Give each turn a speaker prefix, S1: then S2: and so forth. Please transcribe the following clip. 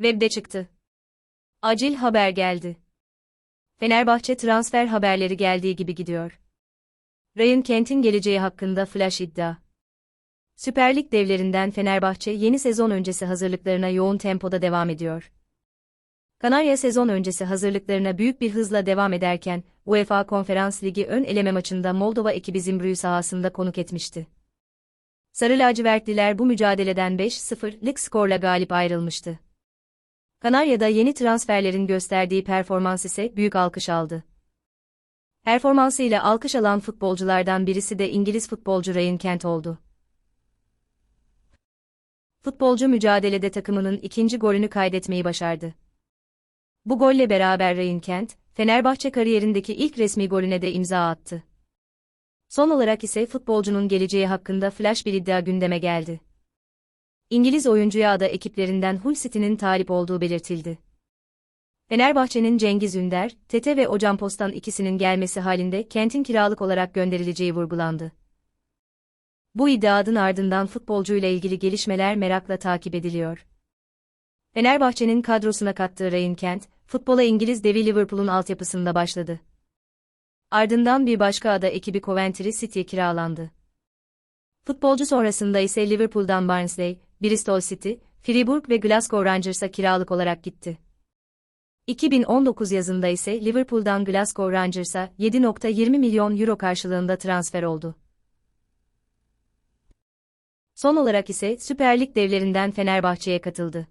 S1: Web'de çıktı. Acil haber geldi. Fenerbahçe transfer haberleri geldiği gibi gidiyor. Ryan Kent'in geleceği hakkında flash iddia. Süper Lig devlerinden Fenerbahçe yeni sezon öncesi hazırlıklarına yoğun tempoda devam ediyor. Kanarya sezon öncesi hazırlıklarına büyük bir hızla devam ederken, UEFA Konferans Ligi ön eleme maçında Moldova ekibi Zimbru'yu sahasında konuk etmişti. Sarı lacivertliler bu mücadeleden 5-0'lık skorla galip ayrılmıştı. Kanarya'da yeni transferlerin gösterdiği performans ise büyük alkış aldı. Performansıyla alkış alan futbolculardan birisi de İngiliz futbolcu Ryan Kent oldu. Futbolcu mücadelede takımının ikinci golünü kaydetmeyi başardı. Bu golle beraber Ryan Kent, Fenerbahçe kariyerindeki ilk resmi golüne de imza attı. Son olarak ise futbolcunun geleceği hakkında flash bir iddia gündeme geldi. İngiliz oyuncuya da ekiplerinden Hull City'nin talip olduğu belirtildi. Fenerbahçe'nin Cengiz Ünder, Tete ve Ocampost'tan ikisinin gelmesi halinde Kent'in kiralık olarak gönderileceği vurgulandı. Bu iddianın ardından futbolcuyla ilgili gelişmeler merakla takip ediliyor. Fenerbahçe'nin kadrosuna kattığı Ryan Kent, futbola İngiliz devi Liverpool'un altyapısında başladı. Ardından bir başka ada ekibi Coventry City'ye kiralandı. Futbolcu sonrasında ise Liverpool'dan Barnsley, Bristol City, Fribourg ve Glasgow Rangers'a kiralık olarak gitti. 2019 yazında ise Liverpool'dan Glasgow Rangers'a 7.20 milyon euro karşılığında transfer oldu. Son olarak ise Süper Lig devlerinden Fenerbahçe'ye katıldı.